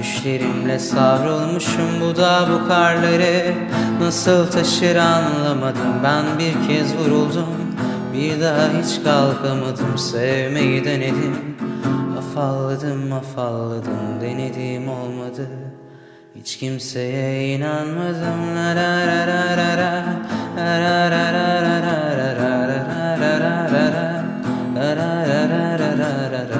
Düşlerimle savrulmuşum Bu da bu karları Nasıl taşır anlamadım Ben bir kez vuruldum bir daha hiç kalkamadım sevmeyi denedim Afalladım afalladım denedim olmadı Hiç kimseye inanmadım la la la la la la la la la la. La la la la la la la la la la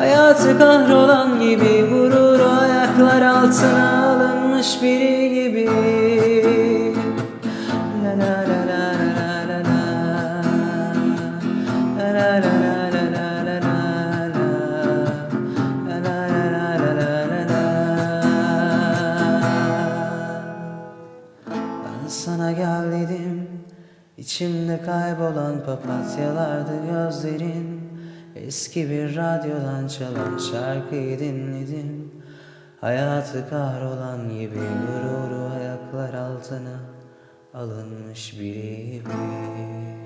Hayatı kahrolan gibi Gururu ayaklar altına alınmış biri gibi ben sana gel dedim İçimde kaybolan papatyalardı gözlerin Eski bir radyodan çalan şarkıyı dinledim. Hayatı kahrolan gibi gururu ayaklar altına Alınmış biri. gibi